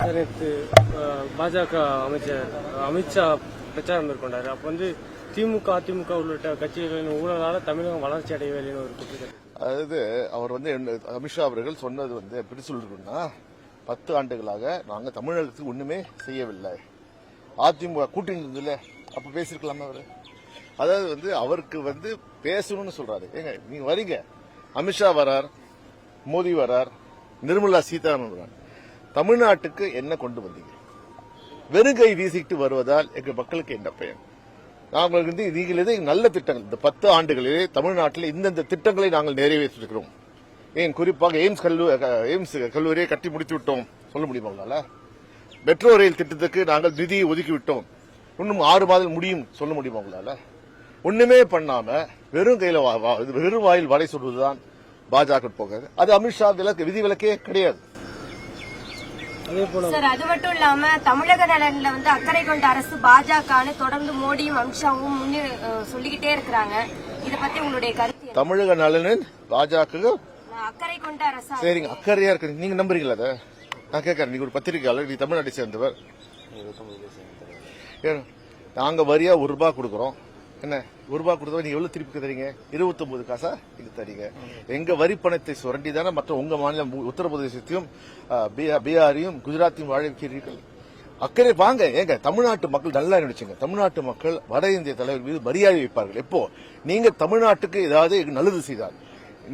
Sir நேற்று பாஜக அமைச்சர் அமித்ஷா பிரச்சாரம் மேற்கொண்டார். அப்போ வந்து திமுக அதிமுக உள்ளிட்ட கட்சிகளின் ஊழலால் தமிழகம் வளர்ச்சி அடையவில்லைன்னு ஒரு குற்றச்சாட்டு அதாவது அவர் வந்து அமித்ஷா அவர்கள் சொன்னது வந்து எப்படி சொல்லிருக்கோம்னா பத்து ஆண்டுகளாக நாங்கள் தமிழகத்துக்கு ஒண்ணுமே செய்யவில்லை. அதிமுக கூட்டணி இருந்ததுல அப்ப பேசிருக்கலாமா அவரு. அதாவது வந்து அவருக்கு வந்து பேசணும்னு சொல்றாரு. ஏங்க நீங்க வரீங்க. அமித்ஷா வரார் மோடி வரார் நிர்மலா சீதாராமன் வரார். தமிழ்நாட்டுக்கு என்ன கொண்டு வந்தீங்க? வெறுங்கை வீசிட்டு வருவதால் எங்கள் மக்களுக்கு என்ன பயன்? நாங்கள் வந்து நீங்களே நல்ல திட்டங்கள் இந்த பத்து ஆண்டுகளிலே தமிழ்நாட்டில் இந்தந்த திட்டங்களை நாங்கள் நிறைவேற்றிருக்கிறோம். ஏன் குறிப்பாக எய்ம்ஸ் கல்லூரி எய்ம்ஸ் கல்லூரியை கட்டி முடித்து விட்டோம் சொல்ல முடியுமா உங்களால? மெட்ரோ ரயில் திட்டத்துக்கு நாங்கள் நிதியை ஒதுக்கி விட்டோம் இன்னும் ஆறு மாதம் முடியும். சொல்ல முடியுமா உங்களால? ஒண்ணுமே பண்ணாம வெறும் கையில வா- வா- வெறும் வாயில் வலை சொல்வதுதான் பாஜக போகிறது அது அமித்ஷா விலக்கு விதி விலக்கே கிடையாது. சார் அது மட்டும் இல்லாம தமிழக நலன்ல வந்து அக்கறை கொண்ட அரசு பாஜகன்னு தொடர்ந்து மோடியும் அமித்ஷாவும் முன்னே சொல்லிக்கிட்டே இருக்கிறாங்க. இத பத்தி உங்களுடைய கருத்து? தமிழக நலனில் பாஜக அக்கறை கொண்ட அரசா? சரிங்க அக்கறையா இருக்கு. நீங்க நம்புறீங்களா அதை? நான் கேட்கறேன். நீங்க ஒரு பத்திரிகையாளர் நீ தமிழ்நாட்டை சேர்ந்தவர். நாங்க வரியா ஒரு ரூபாய் கொடுக்கறோம். என்ன? ஒரு ரூபா கொடுத்தா நீங்க எவ்வளவு திருப்பி தரீங்க? 29 காசா? நீங்க தரீங்க. எங்க வரி பணத்தை சுரண்டி தானே மற்ற உங்க மாநிலம் உத்தரப்பிரதேசத்தையும் பீகாரையும் குஜராத்தையும் வாழ வைக்கிறீர்கள். அக்கறை வாங்க. ஏங்க தமிழ்நாட்டு மக்கள் நல்லா நினைச்சுங்க. தமிழ்நாட்டு மக்கள் வட இந்திய தலைவர் மீது மரியாதை வைப்பார்கள். எப்போ? நீங்க தமிழ்நாட்டுக்கு ஏதாவது நல்லது செய்தால்.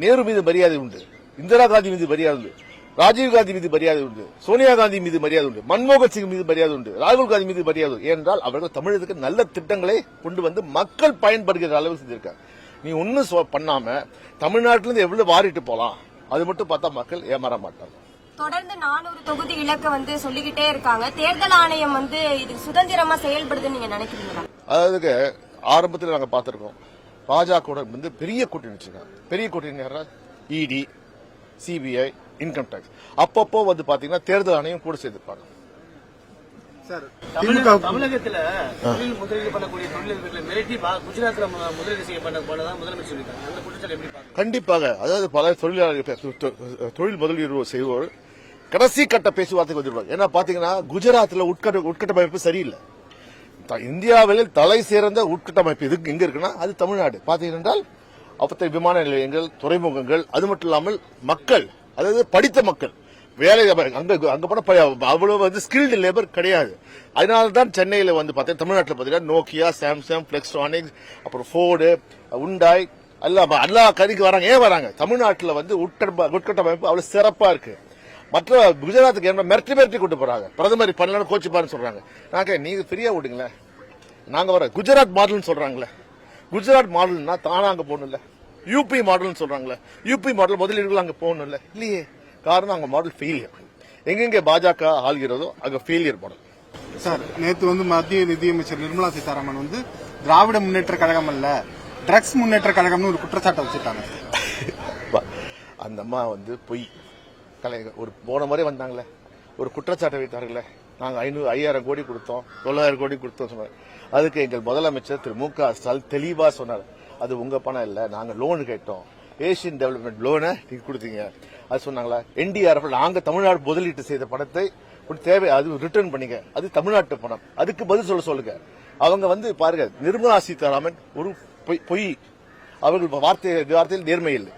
நேரு மீது மரியாதை உண்டு. இந்திரா காந்தி மீது மரியாதை உண்டு. ராஜீவ் காந்தி மீது மரியாதை உண்டு சோனியா காந்தி மீது மரியாதை உண்டு மன்மோகன் சிங் மீது மரியாதை உண்டு ராகுல் காந்தி மீது மரியாதை உண்டு. ஏனென்றால் அவர்கள் தமிழகத்துக்கு நல்ல திட்டங்களை கொண்டு வந்து மக்கள் பயன்படுகிற அளவு செஞ்சிருக்காங்க. நீ ஒன்னும் சொ- பண்ணாம தமிழ்நாட்டிலிருந்து எவ்வளவு வாரிட்டு போலாம் அது மட்டும் பார்த்தா மக்கள் ஏமாற மாட்டாங்க. தொடர்ந்து நானூறு தொகுதி இலக்க வந்து சொல்லிக்கிட்டே இருக்காங்க. தேர்தல் ஆணையம் வந்து இது சுதந்திரமா செயல்படுதுன்னு நீங்க நினைக்கிறீங்களா? அதாவது ஆரம்பத்தில் நாங்க பார்த்திருக்கோம். பாஜக வந்து பெரிய கூட்டணி வச்சிருக்காங்க. பெரிய கூட்டணி யாரா இடி சிபிஐ இன்கம் டேக்ஸ் அப்பப்போ வந்து பாத்தீங்கன்னா தேர்தல் ஆணையம் கூட சேர்த்துப்பாங்க. தமிழக தமிழகத்துல தொழில் முதலீடு பண்ணக்கூடிய தொழிலதிபர்களை மிரட்டி பா- குஜராத்ல மு- முதலீடு செய்ய பண்ண போனதான் முதலமைச்சர் சொல்லியிருக்காங்க அந்த குற்றச்சாட்டு எப்படி பாக்குறீங்க கண்டிப்பாக. அதாவது பல தொழிலாளர் தொ- தொ- தொழில் முதலீடு செய்வோர் கடைசி கட்ட பேச்சுவார்த்தைக்கு வந்துருவாங்க ஏன்னா பாத்தீங்கன்னா குஜராத்ல உட்கட்ட உட்கட்டமைப்பு சரியில்லை. இந்தியாவில் தலை சிறந்த உட்கட்டமைப்பு இது எங்க இருக்குன்னா அது தமிழ்நாடு. பாத்தீங்கன்னா அப்பத்த விமான நிலையங்கள் துறைமுகங்கள் அது மட்டும் இல்லாமல் மக்கள் அதாவது படித்த மக்கள். வேலை அங்க அங்க போனா ப- அவ்வளவு வந்து ஸ்கில்டு லேபர் கிடையாது. அதனால தான் சென்னையில் வந்து பார்த்தீங்கன்னா தமிழ்நாட்டில் பார்த்தீங்கன்னா நோக்கியா சாம்சங் பிளெக்ஸ்ட்ரானிக்ஸ் அப்புறம் ஃபோர்டு உண்டாய் எல்லாம் எல்லா கதிக்கு வராங்க. ஏன் வராங்க? தமிழ்நாட்டில் வந்து உட்கட்ட உட்கட்டமைப்பு அவ்வளோ சிறப்பாக இருக்கு. மற்ற குஜராத்துக்கு என்ன மிரட்டி மிரட்டி கூட்டு போறாங்க. பிரதமர் பண்ணலாம் கோச்சு பாருன்னு சொல்றாங்க. நாங்க நீங்க ஃப்ரீயா விடுங்களேன். நாங்க வர குஜராத் மாடல்னு சொல்றாங்களே. குஜராத் மாடல்னா தானா அங்க போகணும்ல. யூபி மாடல்னு சொல்றாங்களே. யூபி மாடல் முதலீடுகள் அங்க போகணும்ல. இல்லையே. காரணம் அங்க மாடல் ஃபெயிலியர் எங்கெங்க பாஜக ஆள்கிறதோ அங்க ஃபெயிலியர் மாடல் சார் நேத்து வந்து மத்திய நிதியமைச்சர் நிர்மலா சீதாராமன் வந்து திராவிட முன்னேற்ற கழகம் அல்ல ட்ரக்ஸ் முன்னேற்ற கழகம்னு ஒரு குற்றச்சாட்டை வச்சிருக்காங்க அந்த அம்மா வந்து பொய். கலை ஒரு போன முறை வந்தாங்களே. ஒரு குற்றச்சாட்டை வைத்தார்களே. நாங்க ஐநூறு ஐயாயிரம் கோடி கொடுத்தோம் தொள்ளாயிரம் கோடி கொடுத்தோம் சொன்னார் அதுக்கு எங்கள் முதலமைச்சர் திரு மு க ஸ்டாலின் தெளிவா சொன்னார். அது உங்க பணம் இல்லை. நாங்க லோன் கேட்டோம். ஏசியன் டெவலப்மெண்ட் லோனை நீங்க கொடுத்தீங்க. அது சொன்னாங்களா? என்டிஆர்எஃப் நாங்க தமிழ்நாடு முதலீட்டு செய்த பணத்தை தேவை அது ரிட்டர்ன் பண்ணிங்க அது தமிழ்நாட்டு பணம். அதுக்கு பதில் சொல்ல சொல்லுங்க. அவங்க வந்து பாருங்க நிர்மலா சீதாராமன் ஒரு பொய் பொய். அவர்கள் வார்த்தை வார்த்தையில் நேர்மை இல்லை.